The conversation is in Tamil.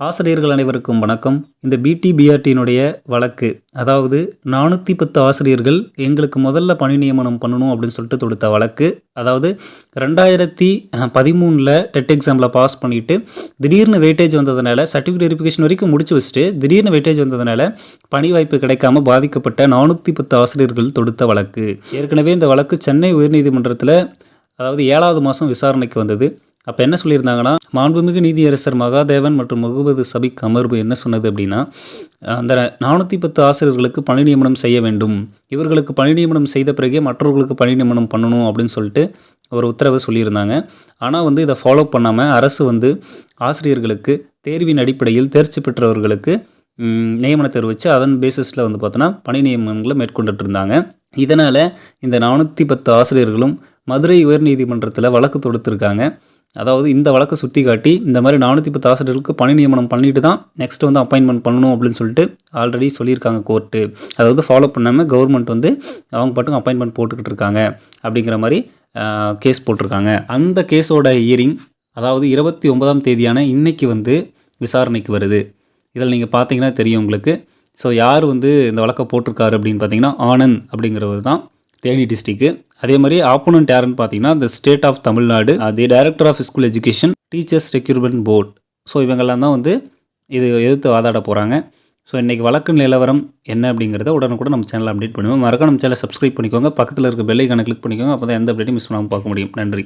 ஆசிரியர்கள் அனைவருக்கும் வணக்கம். இந்த பிடிபிஆர்டியினுடைய வழக்கு அதாவது நானூற்றி பத்து ஆசிரியர்கள் எங்களுக்கு முதல்ல பணி நியமனம் பண்ணணும் அப்படின்னு சொல்லிட்டு தொடுத்த வழக்கு அதாவது ரெண்டாயிரத்தி பதிமூணில் டெட் எக்ஸாமில் பாஸ் பண்ணிவிட்டு திடீர்னு வெயிட்டேஜ் வந்ததுனால சர்டிஃபிகேட் வெரிஃபிகேஷன் வரைக்கும் முடிச்சு வச்சுட்டு திடீர்னு வெயிட்டேஜ் வந்ததுனால பணி வாய்ப்பு கிடைக்காம பாதிக்கப்பட்ட நானூற்றி பத்து ஆசிரியர்கள் தொடுத்த வழக்கு. ஏற்கனவே இந்த வழக்கு சென்னை உயர்நீதிமன்றத்தில் அதாவது ஏழாவது மாதம் விசாரணைக்கு வந்தது. அப்போ என்ன சொல்லியிருந்தாங்கன்னா மாண்புமிகு நீதியரசர் மகாதேவன் மற்றும் முகமது சபிக் அமர்வு என்ன சொன்னது அப்படின்னா அந்த நானூற்றி பத்து ஆசிரியர்களுக்கு பணி நியமனம் செய்ய வேண்டும். இவர்களுக்கு பணி நியமனம் செய்த பிறகே மற்றவர்களுக்கு பணி நியமனம் பண்ணணும் அப்படின்னு சொல்லிட்டு ஒரு உத்தரவை சொல்லியிருந்தாங்க. ஆனால் வந்து இதை ஃபாலோ பண்ணாமல் அரசு வந்து ஆசிரியர்களுக்கு தேர்வின் அடிப்படையில் தேர்ச்சி பெற்றவர்களுக்கு நியமன தெரிவித்து அதன் பேசிஸில் வந்து பார்த்தோன்னா பணி நியமனங்களை மேற்கொண்டுட்டு இருந்தாங்க இதனால் இந்த நானூற்றி பத்து ஆசிரியர்களும் மதுரை உயர்நீதிமன்றத்தில் வழக்கு தொடுத்துருக்காங்க. அதாவது இந்த வழக்கை சுற்றி காட்டி இந்த மாதிரி நானூற்றி பத்து ஆசிரியர்களுக்கு பணி நியமனம் பண்ணிட்டு தான் நெக்ஸ்ட் வந்து அப்பாயின்மெண்ட் பண்ணணும் அப்படின்னு சொல்லிட்டு ஆல்ரெடி சொல்லியிருக்காங்க கோர்ட்டு அதாவது ஃபாலோ பண்ணாமல் கவர்மெண்ட் வந்து அவங்க பாட்டுக்கு அப்பாயின்மெண்ட் போட்டுக்கிட்டு இருக்காங்க அப்படிங்கிற மாதிரி கேஸ் போட்டிருக்காங்க. அந்த கேஸோட இயரிங் அதாவது இருபத்தி ஒன்பதாம் தேதியான இன்றைக்கி வந்து விசாரணைக்கு வருது. இதில் நீங்கள் பார்த்தீங்கன்னா தெரியும் உங்களுக்கு. ஸோ யார் வந்து இந்த வழக்கை போட்டிருக்காரு அப்படின்னு பார்த்தீங்கன்னா ஆனந்த் அப்படிங்கிறவர் தான். தேனி டிஸ்ட்ரிக்கு அதே மாதிரி ஆப்போனண்ட் யாருன்னு பார்த்தீங்கன்னா இந்த state of Tamil Nadu the director of school education teachers recruitment board so இவங்கெல்லாம் தான் வந்து இது எதிர்த்து வாதாட போகிறாங்க ஸோ இன்றைக்கி வழக்கு நிலவரம் என்ன அப்படிங்கிறத உடனுக்குடன் நம்ம சேனல் அப்டேட் பண்ணுவோம். மறக்காம நம்ம சேனலை சப்ஸ்கிரைப் பண்ணிக்கோங்க. பக்கத்தில் இருக்க பெல்லைக்கான கிளிக் பண்ணிக்கோங்க. அப்போ தான் எந்த அப்டேட்டும் மிஸ் பண்ணாமல் பார்க்க முடியும். நன்றி.